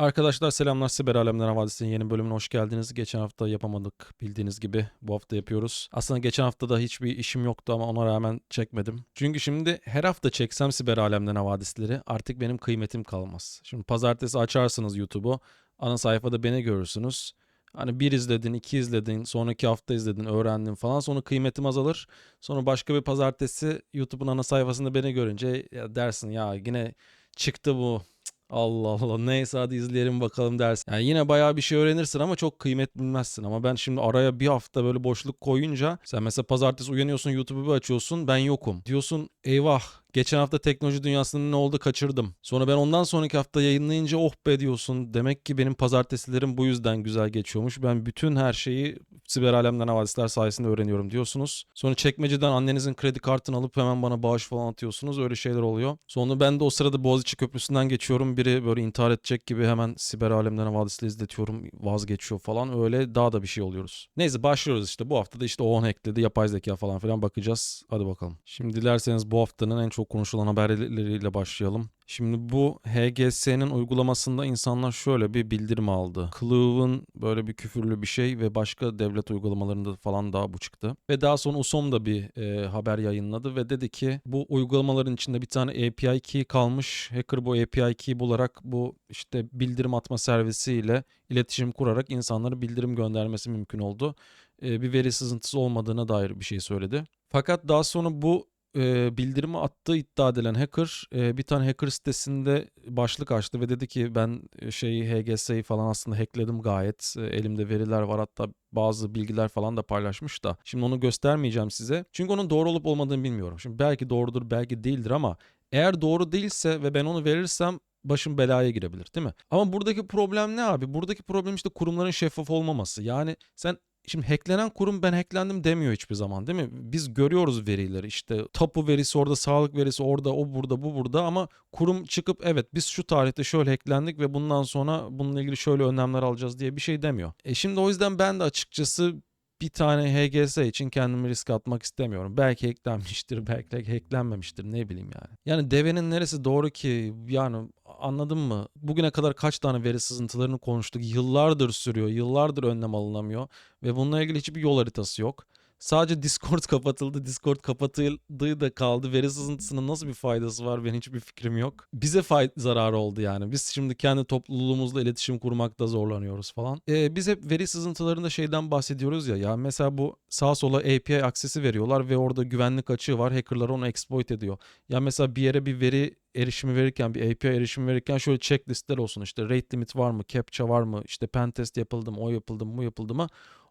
Arkadaşlar selamlar Siber Alemler Havadisi'nin yeni bölümüne hoş geldiniz. Geçen hafta yapamadık bildiğiniz gibi bu hafta yapıyoruz. Aslında geçen hafta da hiçbir işim yoktu ama ona rağmen çekmedim. Çünkü şimdi her hafta çeksem Siber Alemler Havadisleri artık benim kıymetim kalmaz. Şimdi pazartesi açarsınız YouTube'u ana sayfada beni görürsünüz. Hani bir izledin, iki izledin, sonraki hafta izledin, öğrendin falan. Sonra kıymetim azalır. Sonra başka bir pazartesi YouTube'un ana sayfasında beni görünce ya dersin ya yine çıktı bu. Allah Allah neyse hadi izleyelim bakalım dersin. Yani yine bayağı bir şey öğrenirsin ama çok kıymet bilmezsin. Ama ben şimdi araya bir hafta böyle boşluk koyunca sen mesela pazartesi uyanıyorsun YouTube'u bir açıyorsun ben yokum. Diyorsun eyvah Geçen hafta teknoloji dünyasının ne oldu kaçırdım. Sonra ben ondan sonraki hafta yayınlayınca oh be diyorsun. Demek ki benim pazartesilerim bu yüzden güzel geçiyormuş. Ben bütün her şeyi siber alemden havadisler sayesinde öğreniyorum diyorsunuz. Sonra çekmeceden annenizin kredi kartını alıp hemen bana bağış falan atıyorsunuz. Öyle şeyler oluyor. Sonra ben de o sırada Boğaziçi Köprüsü'nden geçiyorum. Biri böyle intihar edecek gibi hemen siber alemden havadisle izletiyorum. Vazgeçiyor falan. Öyle daha da bir şey oluyoruz. Neyse başlıyoruz işte. Bu hafta da işte o hackledi, yapay zeka falan filan bakacağız. Hadi bakalım. Şimdi dilerseniz bu haftanın en çok konuşulan haberleriyle başlayalım. Şimdi bu HGS'nin uygulamasında insanlar şöyle bir bildirim aldı. Clove'ın böyle bir küfürlü bir şey ve başka devlet uygulamalarında falan daha bu çıktı. Ve daha sonra USOM da bir e, haber yayınladı ve dedi ki bu uygulamaların içinde bir tane API key kalmış. Hacker bu API key bularak bu işte bildirim atma servisiyle iletişim kurarak insanlara bildirim göndermesi mümkün oldu. E, bir veri sızıntısı olmadığına dair bir şey söyledi. Fakat daha sonra bu e, bildirimi attığı iddia edilen hacker e, bir tane hacker sitesinde başlık açtı ve dedi ki ben e, şeyi HGS'yi falan aslında hackledim gayet. E, elimde veriler var hatta bazı bilgiler falan da paylaşmış da. Şimdi onu göstermeyeceğim size. Çünkü onun doğru olup olmadığını bilmiyorum. Şimdi belki doğrudur belki değildir ama eğer doğru değilse ve ben onu verirsem başım belaya girebilir değil mi? Ama buradaki problem ne abi? Buradaki problem işte kurumların şeffaf olmaması. Yani sen Şimdi hacklenen kurum ben hacklendim demiyor hiçbir zaman değil mi? Biz görüyoruz verileri işte tapu verisi orada, sağlık verisi orada, o burada, bu burada ama kurum çıkıp evet biz şu tarihte şöyle hacklendik ve bundan sonra bununla ilgili şöyle önlemler alacağız diye bir şey demiyor. E şimdi o yüzden ben de açıkçası bir tane HGS için kendimi risk atmak istemiyorum. Belki hacklenmiştir, belki hacklenmemiştir ne bileyim yani. Yani devenin neresi doğru ki yani anladın mı? Bugüne kadar kaç tane veri sızıntılarını konuştuk. Yıllardır sürüyor, yıllardır önlem alınamıyor ve bununla ilgili hiçbir yol haritası yok. Sadece Discord kapatıldı. Discord kapatıldığı da kaldı. Veri sızıntısının nasıl bir faydası var benim hiçbir fikrim yok. Bize fayda zararı oldu yani. Biz şimdi kendi topluluğumuzla iletişim kurmakta zorlanıyoruz falan. Ee, biz hep veri sızıntılarında şeyden bahsediyoruz ya. Ya mesela bu sağ sola API aksesi veriyorlar ve orada güvenlik açığı var. Hackerlar onu exploit ediyor. Ya mesela bir yere bir veri erişimi verirken bir API erişimi verirken şöyle checklistler olsun işte rate limit var mı, captcha var mı, işte pen test yapıldı mı, o yapıldı mı, bu yapıldı mı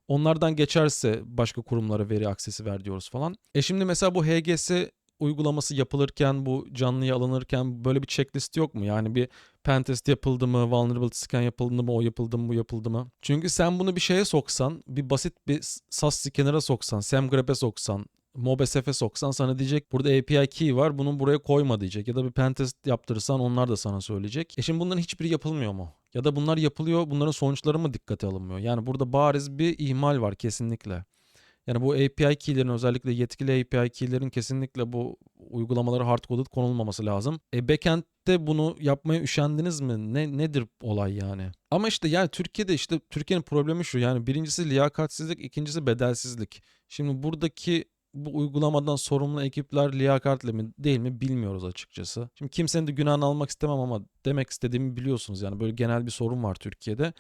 Onlardan geçerse başka kurumlara veri aksesi ver diyoruz falan. E şimdi mesela bu HGS uygulaması yapılırken bu canlıya alınırken böyle bir checklist yok mu? Yani bir pentest yapıldı mı, vulnerability scan yapıldı mı, o yapıldı mı, bu yapıldı mı? Çünkü sen bunu bir şeye soksan, bir basit bir SAS scanner'a soksan, SemGrap'e soksan, MobSF'e soksan sana diyecek burada API key var bunu buraya koyma diyecek. Ya da bir pentest yaptırırsan onlar da sana söyleyecek. E şimdi bunların hiçbiri yapılmıyor mu? Ya da bunlar yapılıyor bunların sonuçları mı dikkate alınmıyor? Yani burada bariz bir ihmal var kesinlikle. Yani bu API key'lerin özellikle yetkili API key'lerin kesinlikle bu uygulamaları hardcoded konulmaması lazım. E backend'de bunu yapmaya üşendiniz mi? Ne nedir olay yani? Ama işte yani Türkiye'de işte Türkiye'nin problemi şu yani birincisi liyakatsizlik, ikincisi bedelsizlik. Şimdi buradaki bu uygulamadan sorumlu ekipler liyakatli mi değil mi bilmiyoruz açıkçası. Şimdi kimsenin de günahını almak istemem ama demek istediğimi biliyorsunuz yani böyle genel bir sorun var Türkiye'de.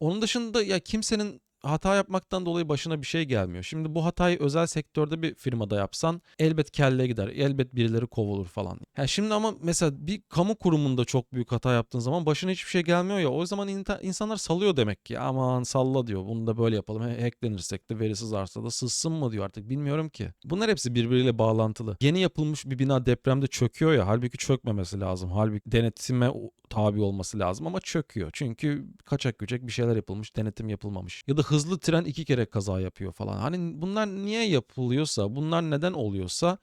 Onun dışında ya kimsenin hata yapmaktan dolayı başına bir şey gelmiyor. Şimdi bu hatayı özel sektörde bir firmada yapsan elbet kelle gider. Elbet birileri kovulur falan. Ya şimdi ama mesela bir kamu kurumunda çok büyük hata yaptığın zaman başına hiçbir şey gelmiyor ya. O zaman insanlar salıyor demek ki. Aman salla diyor. Bunu da böyle yapalım. Hacklenirsek de verisiz arsa da sızsın mı diyor artık. Bilmiyorum ki. Bunlar hepsi birbiriyle bağlantılı. Yeni yapılmış bir bina depremde çöküyor ya. Halbuki çökmemesi lazım. Halbuki denetime tabi olması lazım ama çöküyor. Çünkü kaçak göçek bir şeyler yapılmış, denetim yapılmamış. Ya da hızlı tren iki kere kaza yapıyor falan. Hani bunlar niye yapılıyorsa, bunlar neden oluyorsa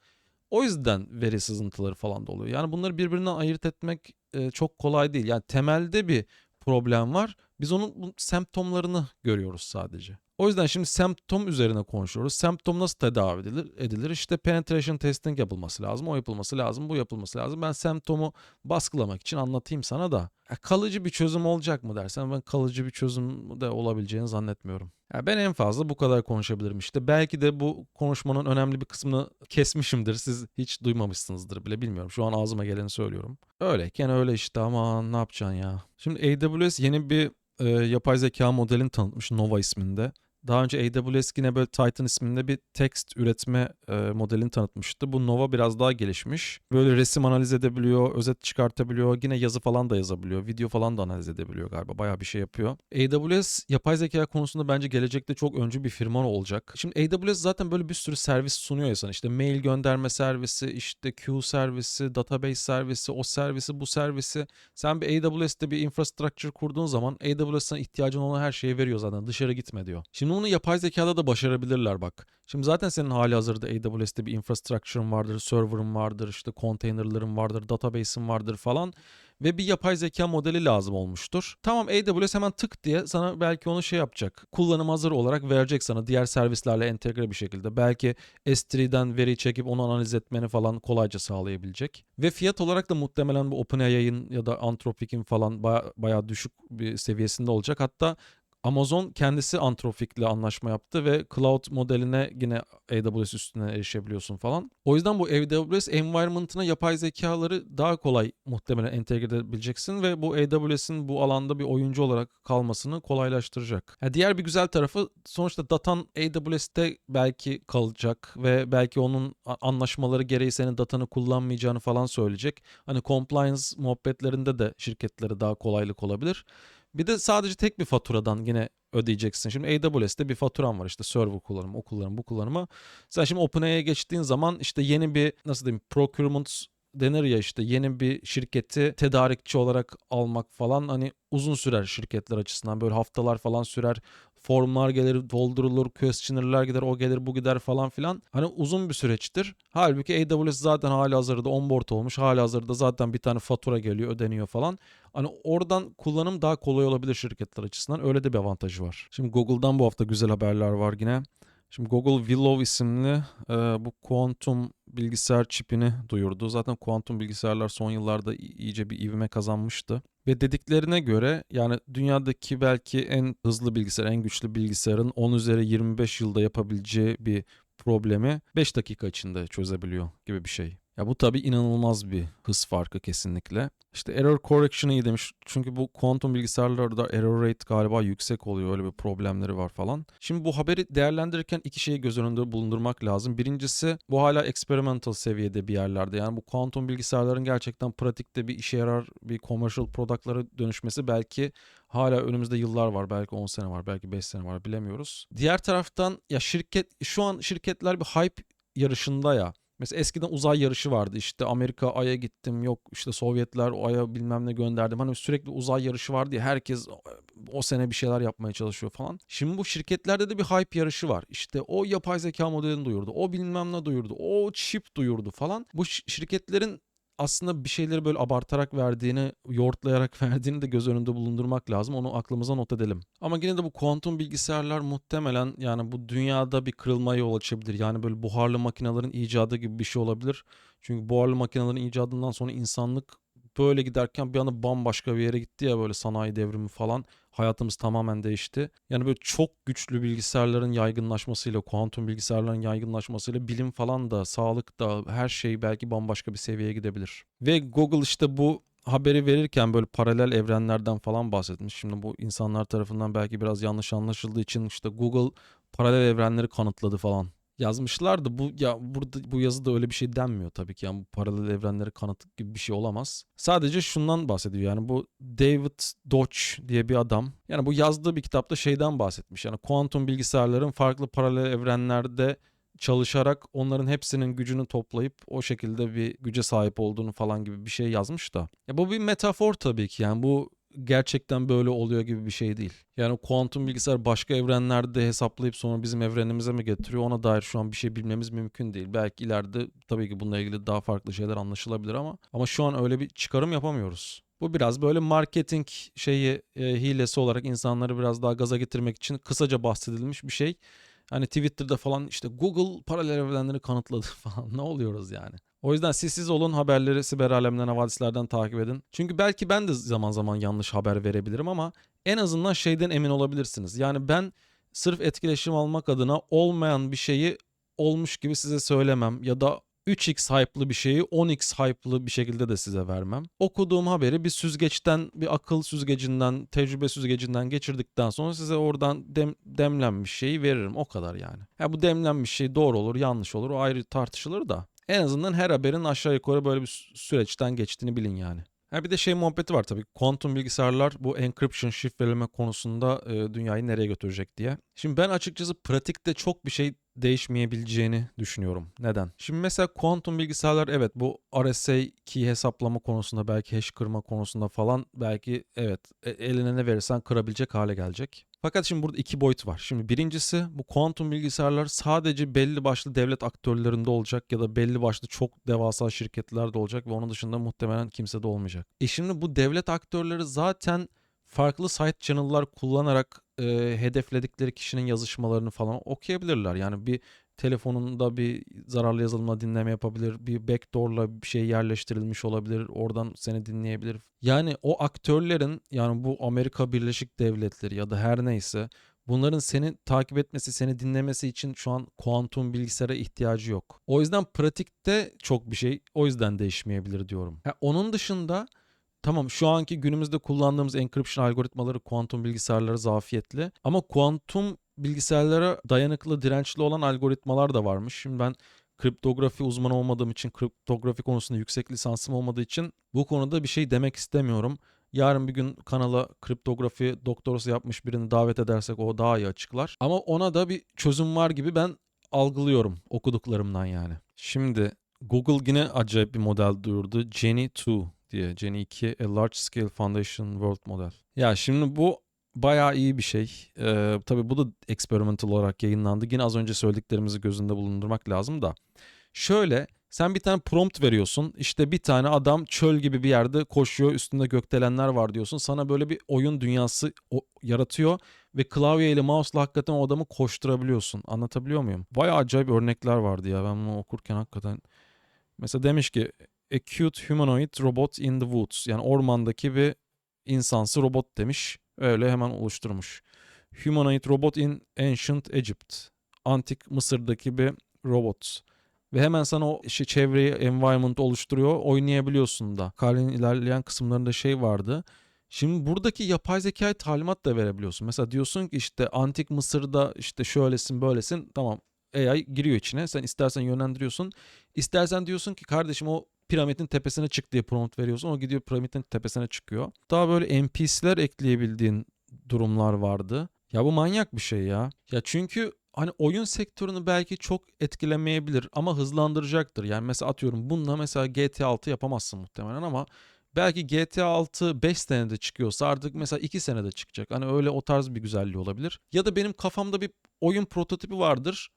o yüzden veri sızıntıları falan da oluyor. Yani bunları birbirinden ayırt etmek e, çok kolay değil. Yani temelde bir problem var. Biz onun semptomlarını görüyoruz sadece. O yüzden şimdi semptom üzerine konuşuyoruz. Semptom nasıl tedavi edilir? edilir? İşte penetration testing yapılması lazım. O yapılması lazım. Bu yapılması lazım. Ben semptomu baskılamak için anlatayım sana da. Ya kalıcı bir çözüm olacak mı dersen ben kalıcı bir çözüm de olabileceğini zannetmiyorum. Ya ben en fazla bu kadar konuşabilirim işte. Belki de bu konuşmanın önemli bir kısmını kesmişimdir. Siz hiç duymamışsınızdır bile bilmiyorum. Şu an ağzıma geleni söylüyorum. Öyleyken öyle işte ama ne yapacaksın ya. Şimdi AWS yeni bir e, yapay zeka modelini tanıtmış Nova isminde. Daha önce AWS yine böyle Titan isminde bir text üretme e, modelini tanıtmıştı. Bu Nova biraz daha gelişmiş. Böyle resim analiz edebiliyor, özet çıkartabiliyor. Yine yazı falan da yazabiliyor. Video falan da analiz edebiliyor galiba. Bayağı bir şey yapıyor. AWS yapay zeka konusunda bence gelecekte çok öncü bir firma olacak. Şimdi AWS zaten böyle bir sürü servis sunuyor ya sana. İşte mail gönderme servisi, işte queue servisi, database servisi, o servisi, bu servisi. Sen bir AWS'te bir infrastructure kurduğun zaman AWS sana ihtiyacın olan her şeyi veriyor zaten. Dışarı gitme diyor. Şimdi bunu yapay zekada da başarabilirler bak. Şimdi zaten senin hali hazırda AWS'te bir infrastructure'ın vardır, server'ın vardır, işte container'ların vardır, database'in vardır falan ve bir yapay zeka modeli lazım olmuştur. Tamam AWS hemen tık diye sana belki onu şey yapacak. Kullanım hazır olarak verecek sana diğer servislerle entegre bir şekilde. Belki S3'den veri çekip onu analiz etmeni falan kolayca sağlayabilecek. Ve fiyat olarak da muhtemelen bu OpenAI'ın ya da Anthropic'in falan baya, bayağı düşük bir seviyesinde olacak. Hatta Amazon kendisi Anthropic'le anlaşma yaptı ve cloud modeline yine AWS üstüne erişebiliyorsun falan. O yüzden bu AWS environment'ına yapay zekaları daha kolay muhtemelen entegre edebileceksin ve bu AWS'in bu alanda bir oyuncu olarak kalmasını kolaylaştıracak. Yani diğer bir güzel tarafı sonuçta datan AWS'te belki kalacak ve belki onun anlaşmaları gereği senin datanı kullanmayacağını falan söyleyecek. Hani compliance muhabbetlerinde de şirketlere daha kolaylık olabilir. Bir de sadece tek bir faturadan yine ödeyeceksin. Şimdi AWS'te bir faturan var işte server kullanımı, o kullanımı, bu kullanımı. Sen şimdi OpenAI'ye geçtiğin zaman işte yeni bir nasıl diyeyim procurement denir ya işte yeni bir şirketi tedarikçi olarak almak falan hani uzun sürer şirketler açısından böyle haftalar falan sürer formlar gelir doldurulur questionnaire gider o gelir bu gider falan filan hani uzun bir süreçtir. Halbuki AWS zaten hali hazırda onboard olmuş hali hazırda zaten bir tane fatura geliyor ödeniyor falan. Hani oradan kullanım daha kolay olabilir şirketler açısından öyle de bir avantajı var. Şimdi Google'dan bu hafta güzel haberler var yine. Şimdi Google Willow isimli e, bu kuantum bilgisayar çipini duyurdu. Zaten kuantum bilgisayarlar son yıllarda iyice bir ivme kazanmıştı. Ve dediklerine göre yani dünyadaki belki en hızlı bilgisayar, en güçlü bilgisayarın 10 üzeri 25 yılda yapabileceği bir problemi 5 dakika içinde çözebiliyor gibi bir şey. Ya bu tabii inanılmaz bir hız farkı kesinlikle. İşte error correction'ı iyi demiş. Çünkü bu kuantum bilgisayarlarda error rate galiba yüksek oluyor. Öyle bir problemleri var falan. Şimdi bu haberi değerlendirirken iki şeyi göz önünde bulundurmak lazım. Birincisi bu hala experimental seviyede bir yerlerde. Yani bu kuantum bilgisayarların gerçekten pratikte bir işe yarar bir commercial product'lara dönüşmesi belki hala önümüzde yıllar var. Belki 10 sene var, belki 5 sene var bilemiyoruz. Diğer taraftan ya şirket şu an şirketler bir hype yarışında ya. Mesela eskiden uzay yarışı vardı işte Amerika Ay'a gittim yok işte Sovyetler o Ay'a bilmem ne gönderdim. Hani sürekli uzay yarışı vardı ya herkes o sene bir şeyler yapmaya çalışıyor falan. Şimdi bu şirketlerde de bir hype yarışı var. İşte o yapay zeka modelini duyurdu. O bilmem ne duyurdu. O chip duyurdu falan. Bu şirketlerin aslında bir şeyleri böyle abartarak verdiğini, yoğurtlayarak verdiğini de göz önünde bulundurmak lazım. Onu aklımıza not edelim. Ama yine de bu kuantum bilgisayarlar muhtemelen yani bu dünyada bir kırılmaya yol açabilir. Yani böyle buharlı makinelerin icadı gibi bir şey olabilir. Çünkü buharlı makinelerin icadından sonra insanlık böyle giderken bir anda bambaşka bir yere gitti ya böyle sanayi devrimi falan hayatımız tamamen değişti. Yani böyle çok güçlü bilgisayarların yaygınlaşmasıyla, kuantum bilgisayarların yaygınlaşmasıyla bilim falan da, sağlık da her şey belki bambaşka bir seviyeye gidebilir. Ve Google işte bu haberi verirken böyle paralel evrenlerden falan bahsetmiş. Şimdi bu insanlar tarafından belki biraz yanlış anlaşıldığı için işte Google paralel evrenleri kanıtladı falan yazmışlardı. Bu ya burada bu yazıda öyle bir şey denmiyor tabii ki. Yani bu paralel evrenleri kanıt gibi bir şey olamaz. Sadece şundan bahsediyor. Yani bu David Dodge diye bir adam. Yani bu yazdığı bir kitapta şeyden bahsetmiş. Yani kuantum bilgisayarların farklı paralel evrenlerde çalışarak onların hepsinin gücünü toplayıp o şekilde bir güce sahip olduğunu falan gibi bir şey yazmış da. Ya bu bir metafor tabii ki. Yani bu gerçekten böyle oluyor gibi bir şey değil. Yani kuantum bilgisayar başka evrenlerde hesaplayıp sonra bizim evrenimize mi getiriyor ona dair şu an bir şey bilmemiz mümkün değil. Belki ileride tabii ki bununla ilgili daha farklı şeyler anlaşılabilir ama ama şu an öyle bir çıkarım yapamıyoruz. Bu biraz böyle marketing şeyi e, hilesi olarak insanları biraz daha gaza getirmek için kısaca bahsedilmiş bir şey. Hani Twitter'da falan işte Google paralel evrenleri kanıtladı falan. ne oluyoruz yani? O yüzden siz siz olun haberleri siber alemden havadislerden takip edin. Çünkü belki ben de zaman zaman yanlış haber verebilirim ama en azından şeyden emin olabilirsiniz. Yani ben sırf etkileşim almak adına olmayan bir şeyi olmuş gibi size söylemem ya da 3x hype'lı bir şeyi 10x hype'lı bir şekilde de size vermem. Okuduğum haberi bir süzgeçten, bir akıl süzgecinden, tecrübe süzgecinden geçirdikten sonra size oradan dem, demlenmiş şeyi veririm. O kadar yani. Ha bu demlenmiş şey doğru olur, yanlış olur. O ayrı tartışılır da. En azından her haberin aşağı yukarı böyle bir sü- süreçten geçtiğini bilin yani. Ha bir de şey muhabbeti var tabii. Kuantum bilgisayarlar bu encryption şifreleme konusunda e, dünyayı nereye götürecek diye. Şimdi ben açıkçası pratikte çok bir şey değişmeyebileceğini düşünüyorum. Neden? Şimdi mesela kuantum bilgisayarlar evet bu RSA key hesaplama konusunda belki hash kırma konusunda falan belki evet e- eline ne verirsen kırabilecek hale gelecek. Fakat şimdi burada iki boyut var. Şimdi birincisi bu kuantum bilgisayarlar sadece belli başlı devlet aktörlerinde olacak ya da belli başlı çok devasa şirketlerde olacak ve onun dışında muhtemelen kimse de olmayacak. E şimdi bu devlet aktörleri zaten farklı site channel'lar kullanarak e, hedefledikleri kişinin yazışmalarını falan okuyabilirler. Yani bir telefonunda bir zararlı yazılımla dinleme yapabilir. Bir backdoor'la bir şey yerleştirilmiş olabilir. Oradan seni dinleyebilir. Yani o aktörlerin yani bu Amerika Birleşik Devletleri ya da her neyse bunların seni takip etmesi, seni dinlemesi için şu an kuantum bilgisayara ihtiyacı yok. O yüzden pratikte çok bir şey o yüzden değişmeyebilir diyorum. Ha, onun dışında Tamam şu anki günümüzde kullandığımız encryption algoritmaları kuantum bilgisayarları zafiyetli ama kuantum bilgisayarlara dayanıklı, dirençli olan algoritmalar da varmış. Şimdi ben kriptografi uzmanı olmadığım için, kriptografi konusunda yüksek lisansım olmadığı için bu konuda bir şey demek istemiyorum. Yarın bir gün kanala kriptografi doktorası yapmış birini davet edersek o daha iyi açıklar. Ama ona da bir çözüm var gibi ben algılıyorum okuduklarımdan yani. Şimdi Google yine acayip bir model duyurdu. Genie 2 diye. Genie 2 A Large Scale Foundation World Model. Ya şimdi bu bayağı iyi bir şey. Ee, tabii bu da experimental olarak yayınlandı. Yine az önce söylediklerimizi gözünde bulundurmak lazım da. Şöyle sen bir tane prompt veriyorsun. İşte bir tane adam çöl gibi bir yerde koşuyor. Üstünde gökdelenler var diyorsun. Sana böyle bir oyun dünyası yaratıyor. Ve klavye ile mouse'la hakikaten o adamı koşturabiliyorsun. Anlatabiliyor muyum? Bayağı acayip örnekler vardı ya. Ben bunu okurken hakikaten. Mesela demiş ki A cute humanoid robot in the woods. Yani ormandaki bir insansı robot demiş. Öyle hemen oluşturmuş. Humanoid robot in ancient Egypt. Antik Mısır'daki bir robot. Ve hemen sana o işte çevreyi, environment oluşturuyor. Oynayabiliyorsun da. Kalenin ilerleyen kısımlarında şey vardı. Şimdi buradaki yapay zekaya talimat da verebiliyorsun. Mesela diyorsun ki işte antik Mısır'da işte şöylesin böylesin. Tamam AI giriyor içine. Sen istersen yönlendiriyorsun. İstersen diyorsun ki kardeşim o piramidin tepesine çık diye prompt veriyorsun. O gidiyor piramidin tepesine çıkıyor. Daha böyle NPC'ler ekleyebildiğin durumlar vardı. Ya bu manyak bir şey ya. Ya çünkü hani oyun sektörünü belki çok etkilemeyebilir ama hızlandıracaktır. Yani mesela atıyorum bununla mesela GTA 6 yapamazsın muhtemelen ama belki GTA 6 5 senede çıkıyorsa artık mesela 2 senede çıkacak. Hani öyle o tarz bir güzelliği olabilir. Ya da benim kafamda bir oyun prototipi vardır.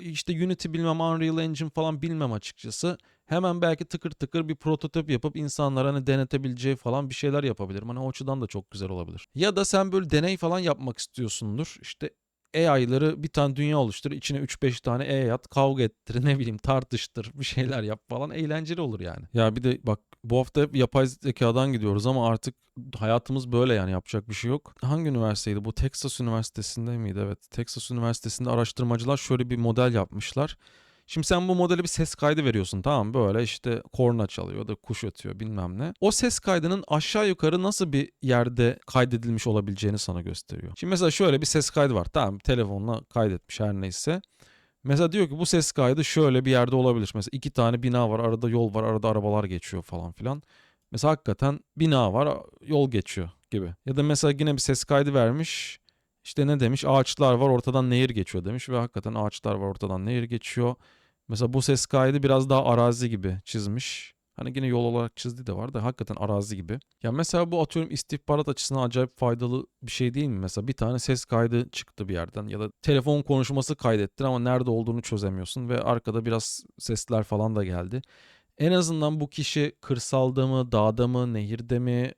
İşte Unity bilmem Unreal Engine falan bilmem açıkçası. Hemen belki tıkır tıkır bir prototip yapıp insanlara hani denetebileceği falan bir şeyler yapabilirim. Hani o açıdan da çok güzel olabilir. Ya da sen böyle deney falan yapmak istiyorsundur. İşte AI'ları bir tane dünya oluştur. içine 3-5 tane AI at. Kavga ettir. Ne bileyim tartıştır. Bir şeyler yap falan. Eğlenceli olur yani. Ya bir de bak bu hafta hep yapay zekadan gidiyoruz ama artık hayatımız böyle yani yapacak bir şey yok. Hangi üniversiteydi? Bu Texas Üniversitesi'nde miydi? Evet. Texas Üniversitesi'nde araştırmacılar şöyle bir model yapmışlar. Şimdi sen bu modele bir ses kaydı veriyorsun tamam mı? Böyle işte korna çalıyor da kuş ötüyor bilmem ne. O ses kaydının aşağı yukarı nasıl bir yerde kaydedilmiş olabileceğini sana gösteriyor. Şimdi mesela şöyle bir ses kaydı var. Tamam telefonla kaydetmiş her neyse. Mesela diyor ki bu ses kaydı şöyle bir yerde olabilir. Mesela iki tane bina var, arada yol var, arada arabalar geçiyor falan filan. Mesela hakikaten bina var, yol geçiyor gibi. Ya da mesela yine bir ses kaydı vermiş. İşte ne demiş? Ağaçlar var, ortadan nehir geçiyor demiş ve hakikaten ağaçlar var, ortadan nehir geçiyor. Mesela bu ses kaydı biraz daha arazi gibi çizmiş. Hani yine yol olarak çizdiği de var da hakikaten arazi gibi. Ya mesela bu atıyorum istihbarat açısından acayip faydalı bir şey değil mi? Mesela bir tane ses kaydı çıktı bir yerden ya da telefon konuşması kaydettin ama nerede olduğunu çözemiyorsun ve arkada biraz sesler falan da geldi. En azından bu kişi kırsalda mı, dağda mı, nehirde mi,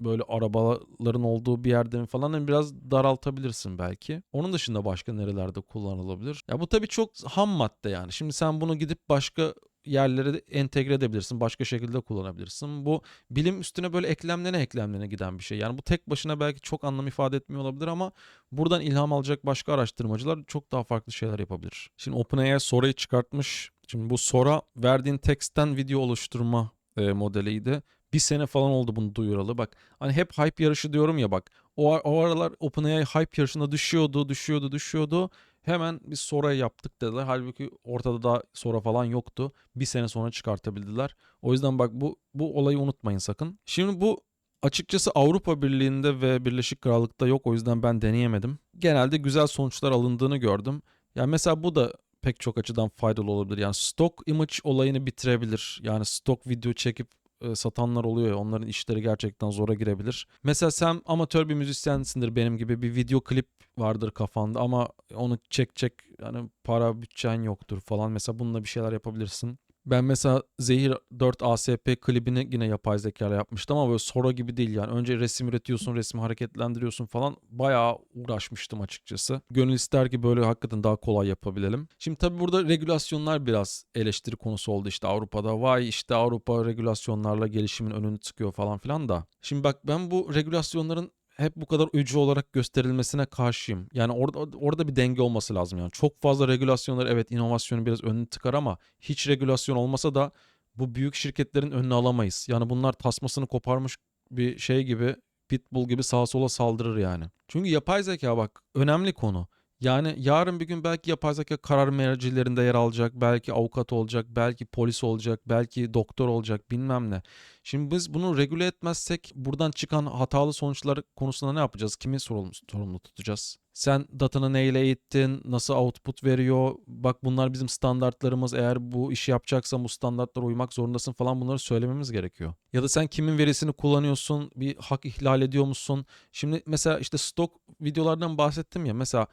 böyle arabaların olduğu bir yerde mi falan hani biraz daraltabilirsin belki. Onun dışında başka nerelerde kullanılabilir? Ya bu tabii çok ham madde yani. Şimdi sen bunu gidip başka yerlere de entegre edebilirsin. Başka şekilde kullanabilirsin. Bu bilim üstüne böyle eklemlene eklemlene giden bir şey. Yani bu tek başına belki çok anlam ifade etmiyor olabilir ama buradan ilham alacak başka araştırmacılar çok daha farklı şeyler yapabilir. Şimdi OpenAI Sora'yı çıkartmış. Şimdi bu Sora verdiğin teksten video oluşturma e, modeliydi. Bir sene falan oldu bunu duyuralı. Bak hani hep hype yarışı diyorum ya bak. O, o aralar OpenAI hype yarışında düşüyordu, düşüyordu, düşüyordu. Hemen biz Sora yaptık dediler. Halbuki ortada da Sora falan yoktu. Bir sene sonra çıkartabildiler. O yüzden bak bu bu olayı unutmayın sakın. Şimdi bu açıkçası Avrupa Birliği'nde ve Birleşik Krallık'ta yok. O yüzden ben deneyemedim. Genelde güzel sonuçlar alındığını gördüm. Yani mesela bu da pek çok açıdan faydalı olabilir. Yani stock image olayını bitirebilir. Yani stock video çekip e, satanlar oluyor ya onların işleri gerçekten zora girebilir. Mesela sen amatör bir müzisyensindir benim gibi bir video klip vardır kafanda ama onu çek çek yani para bütçen yoktur falan. Mesela bununla bir şeyler yapabilirsin. Ben mesela Zehir 4 ASP klibini yine yapay zeka ile yapmıştım ama böyle Sora gibi değil yani. Önce resim üretiyorsun, resmi hareketlendiriyorsun falan. Bayağı uğraşmıştım açıkçası. Gönül ister ki böyle hakikaten daha kolay yapabilelim. Şimdi tabii burada regülasyonlar biraz eleştiri konusu oldu işte Avrupa'da. Vay işte Avrupa regülasyonlarla gelişimin önünü tıkıyor falan filan da. Şimdi bak ben bu regülasyonların hep bu kadar öcü olarak gösterilmesine karşıyım. Yani orada orada bir denge olması lazım yani. Çok fazla regülasyonlar evet inovasyonu biraz önünü tıkar ama hiç regülasyon olmasa da bu büyük şirketlerin önünü alamayız. Yani bunlar tasmasını koparmış bir şey gibi pitbull gibi sağa sola saldırır yani. Çünkü yapay zeka bak önemli konu. Yani yarın bir gün belki yapay zeka karar mercilerinde yer alacak, belki avukat olacak, belki polis olacak, belki doktor olacak bilmem ne. Şimdi biz bunu regüle etmezsek buradan çıkan hatalı sonuçlar konusunda ne yapacağız? Kimi sorumlu, sorumlu tutacağız? Sen datanı neyle eğittin? Nasıl output veriyor? Bak bunlar bizim standartlarımız. Eğer bu işi yapacaksan bu standartlara uymak zorundasın falan bunları söylememiz gerekiyor. Ya da sen kimin verisini kullanıyorsun? Bir hak ihlal ediyor musun? Şimdi mesela işte stok videolardan bahsettim ya. Mesela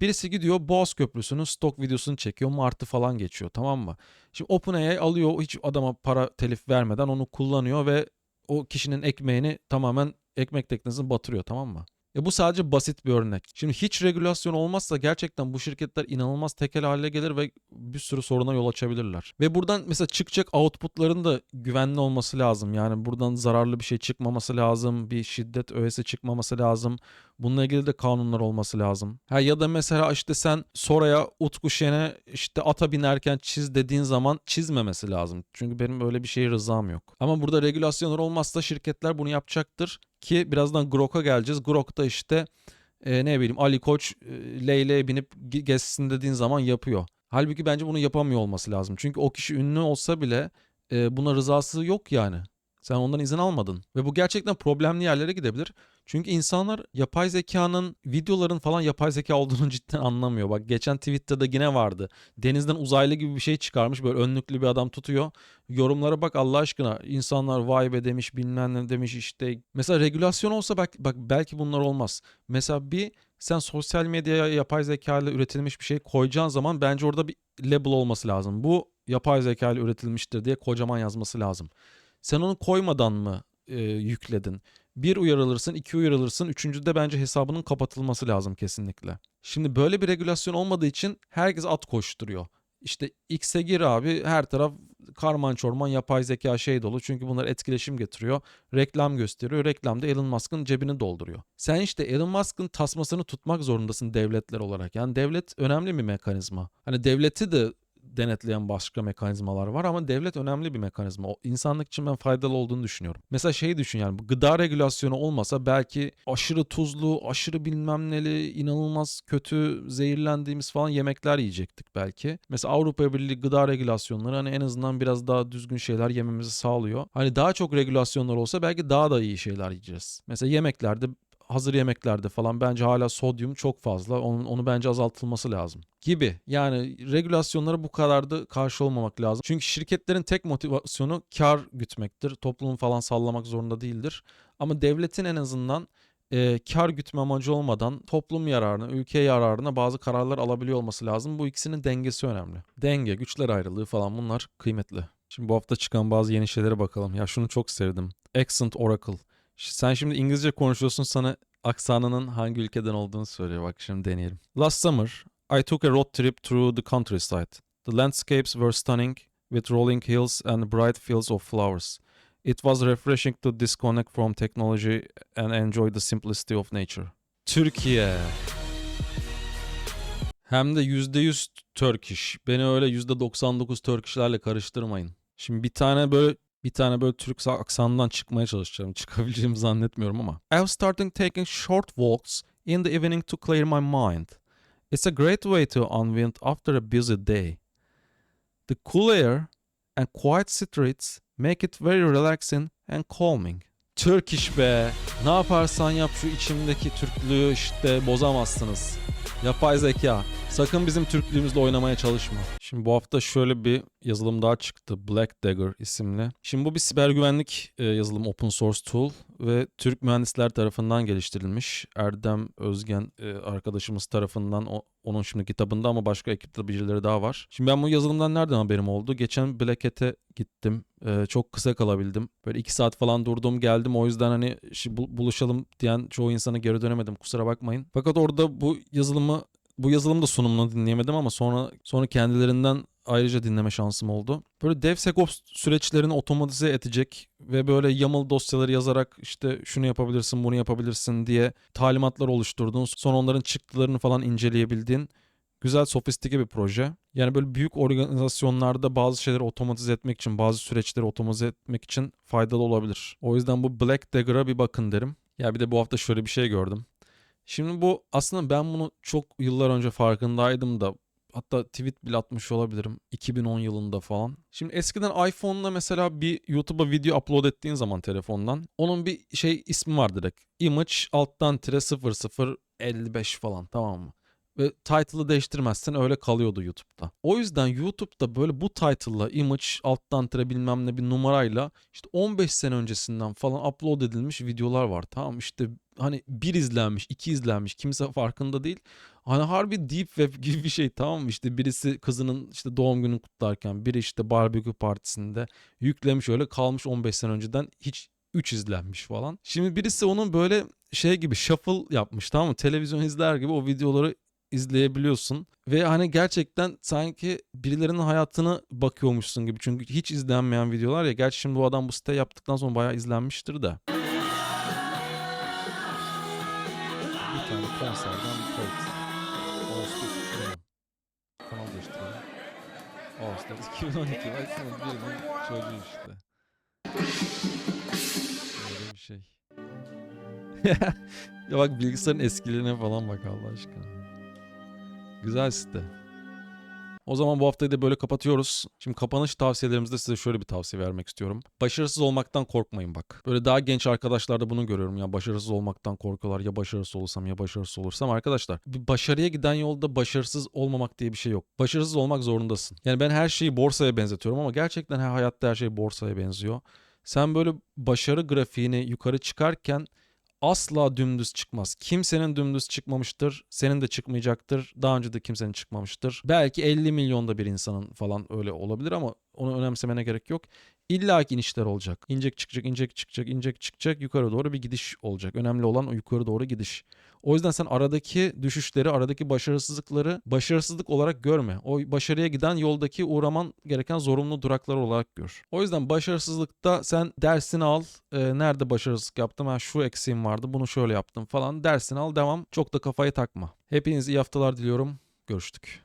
Birisi gidiyor Boğaz Köprüsü'nün stok videosunu çekiyor. Martı falan geçiyor tamam mı? Şimdi OpenAI alıyor hiç adama para telif vermeden onu kullanıyor ve o kişinin ekmeğini tamamen ekmek teknesini batırıyor tamam mı? E bu sadece basit bir örnek. Şimdi hiç regülasyon olmazsa gerçekten bu şirketler inanılmaz tekel hale gelir ve bir sürü soruna yol açabilirler. Ve buradan mesela çıkacak outputların da güvenli olması lazım. Yani buradan zararlı bir şey çıkmaması lazım. Bir şiddet öğesi çıkmaması lazım. Bununla ilgili de kanunlar olması lazım. Ha ya da mesela işte sen Sora'ya Utku Şen'e işte ata binerken çiz dediğin zaman çizmemesi lazım. Çünkü benim öyle bir şeye rızam yok. Ama burada regülasyonlar olmazsa şirketler bunu yapacaktır. Ki birazdan Grok'a geleceğiz. Grok'ta işte e, ne bileyim Ali Koç e, Leyle'ye binip gezsin dediğin zaman yapıyor. Halbuki bence bunu yapamıyor olması lazım. Çünkü o kişi ünlü olsa bile e, buna rızası yok yani. Sen ondan izin almadın. Ve bu gerçekten problemli yerlere gidebilir. Çünkü insanlar yapay zekanın videoların falan yapay zeka olduğunu cidden anlamıyor. Bak geçen Twitter'da yine vardı. Denizden uzaylı gibi bir şey çıkarmış. Böyle önlüklü bir adam tutuyor. Yorumlara bak Allah aşkına. İnsanlar vay be demiş bilmem ne demiş işte. Mesela regülasyon olsa bak, bak belki bunlar olmaz. Mesela bir sen sosyal medyaya yapay zeka ile üretilmiş bir şey koyacağın zaman bence orada bir label olması lazım. Bu yapay zeka ile üretilmiştir diye kocaman yazması lazım. Sen onu koymadan mı e, yükledin? Bir uyarılırsın, iki uyarılırsın. Üçüncüde bence hesabının kapatılması lazım kesinlikle. Şimdi böyle bir regülasyon olmadığı için herkes at koşturuyor. İşte X'e gir abi her taraf karman çorman yapay zeka şey dolu. Çünkü bunlar etkileşim getiriyor. Reklam gösteriyor. Reklam da Elon Musk'ın cebini dolduruyor. Sen işte Elon Musk'ın tasmasını tutmak zorundasın devletler olarak. Yani devlet önemli bir mekanizma. Hani devleti de denetleyen başka mekanizmalar var ama devlet önemli bir mekanizma. O insanlık için ben faydalı olduğunu düşünüyorum. Mesela şeyi düşün yani bu gıda regülasyonu olmasa belki aşırı tuzlu, aşırı bilmem neli, inanılmaz kötü, zehirlendiğimiz falan yemekler yiyecektik belki. Mesela Avrupa Birliği gıda regülasyonları hani en azından biraz daha düzgün şeyler yememizi sağlıyor. Hani daha çok regülasyonlar olsa belki daha da iyi şeyler yiyeceğiz. Mesela yemeklerde hazır yemeklerde falan bence hala sodyum çok fazla. Onun, onu bence azaltılması lazım gibi. Yani regülasyonlara bu kadar da karşı olmamak lazım. Çünkü şirketlerin tek motivasyonu kar gütmektir. Toplumu falan sallamak zorunda değildir. Ama devletin en azından e, kar gütme amacı olmadan toplum yararına, ülke yararına bazı kararlar alabiliyor olması lazım. Bu ikisinin dengesi önemli. Denge, güçler ayrılığı falan bunlar kıymetli. Şimdi bu hafta çıkan bazı yeni şeylere bakalım. Ya şunu çok sevdim. Accent Oracle. Sen şimdi İngilizce konuşuyorsun sana aksanının hangi ülkeden olduğunu söylüyor. Bak şimdi deneyelim. Last summer, I took a road trip through the countryside. The landscapes were stunning with rolling hills and bright fields of flowers. It was refreshing to disconnect from technology and enjoy the simplicity of nature. Türkiye. Hem de %100 Turkish. Beni öyle %99 Turkish'lerle karıştırmayın. Şimdi bir tane böyle bir tane böyle Türk aksanından çıkmaya çalışacağım. Çıkabileceğimi zannetmiyorum ama. I was starting taking short walks in the evening to clear my mind. It's a great way to unwind after a busy day. The cool air and quiet streets make it very relaxing and calming. Turkish be. Ne yaparsan yap şu içimdeki Türklüğü işte bozamazsınız. Yapay zeka. Sakın bizim Türklüğümüzle oynamaya çalışma. Şimdi bu hafta şöyle bir yazılım daha çıktı. Black Dagger isimli. Şimdi bu bir siber güvenlik e, yazılım open source tool ve Türk mühendisler tarafından geliştirilmiş. Erdem Özgen e, arkadaşımız tarafından onun şimdi kitabında ama başka ekipte birileri daha var. Şimdi ben bu yazılımdan nereden haberim oldu? Geçen Black Hat'e gittim. E, çok kısa kalabildim. Böyle iki saat falan durdum geldim. O yüzden hani bu- buluşalım diyen çoğu insana geri dönemedim. Kusura bakmayın. Fakat orada bu yazılımı bu yazılım da sunumunu dinleyemedim ama sonra sonra kendilerinden ayrıca dinleme şansım oldu. Böyle DevSecOps süreçlerini otomatize edecek ve böyle YAML dosyaları yazarak işte şunu yapabilirsin, bunu yapabilirsin diye talimatlar oluşturduğun, sonra onların çıktılarını falan inceleyebildiğin güzel sofistike bir proje. Yani böyle büyük organizasyonlarda bazı şeyleri otomatize etmek için, bazı süreçleri otomatize etmek için faydalı olabilir. O yüzden bu Black Dagger'a bir bakın derim. Ya bir de bu hafta şöyle bir şey gördüm. Şimdi bu aslında ben bunu çok yıllar önce farkındaydım da hatta tweet bile atmış olabilirim 2010 yılında falan. Şimdi eskiden iPhone'la mesela bir YouTube'a video upload ettiğin zaman telefondan onun bir şey ismi var direkt. Image alttan tire 0055 falan tamam mı? Ve title'ı değiştirmezsen öyle kalıyordu YouTube'da. O yüzden YouTube'da böyle bu title'la image alttan tire bilmem ne bir numarayla işte 15 sene öncesinden falan upload edilmiş videolar var. Tamam işte hani bir izlenmiş, iki izlenmiş kimse farkında değil. Hani harbi deep web gibi bir şey tamam mı? İşte birisi kızının işte doğum gününü kutlarken, biri işte barbekü partisinde yüklemiş öyle kalmış 15 sene önceden hiç 3 izlenmiş falan. Şimdi birisi onun böyle şey gibi shuffle yapmış tamam mı? Televizyon izler gibi o videoları izleyebiliyorsun. Ve hani gerçekten sanki birilerinin hayatını bakıyormuşsun gibi. Çünkü hiç izlenmeyen videolar ya. Gerçi şimdi bu adam bu site yaptıktan sonra bayağı izlenmiştir de. Bir tane konserden bir kayıt. Ağustos 2010. Kanal değiştirelim. Ağustos 2012. Baksana birinin çocuğu işte. Böyle bir şey. ya bak bilgisayarın eskilerine falan bak Allah aşkına. Güzel site. O zaman bu haftayı da böyle kapatıyoruz. Şimdi kapanış tavsiyelerimizde size şöyle bir tavsiye vermek istiyorum. Başarısız olmaktan korkmayın bak. Böyle daha genç arkadaşlarda bunu görüyorum ya başarısız olmaktan korkuyorlar. Ya başarısız olursam ya başarısız olursam. Arkadaşlar başarıya giden yolda başarısız olmamak diye bir şey yok. Başarısız olmak zorundasın. Yani ben her şeyi borsaya benzetiyorum ama gerçekten her hayatta her şey borsaya benziyor. Sen böyle başarı grafiğini yukarı çıkarken asla dümdüz çıkmaz. Kimsenin dümdüz çıkmamıştır. Senin de çıkmayacaktır. Daha önce de kimsenin çıkmamıştır. Belki 50 milyonda bir insanın falan öyle olabilir ama onu önemsemene gerek yok. İlla ki inişler olacak. İncek çıkacak, incek çıkacak, incek çıkacak. Yukarı doğru bir gidiş olacak. Önemli olan o yukarı doğru gidiş. O yüzden sen aradaki düşüşleri, aradaki başarısızlıkları başarısızlık olarak görme. O başarıya giden yoldaki uğraman gereken zorunlu duraklar olarak gör. O yüzden başarısızlıkta sen dersini al. Ee, nerede başarısızlık yaptım? Ha şu eksiğim vardı. Bunu şöyle yaptım falan. Dersini al, devam. Çok da kafayı takma. Hepinize iyi haftalar diliyorum. Görüştük.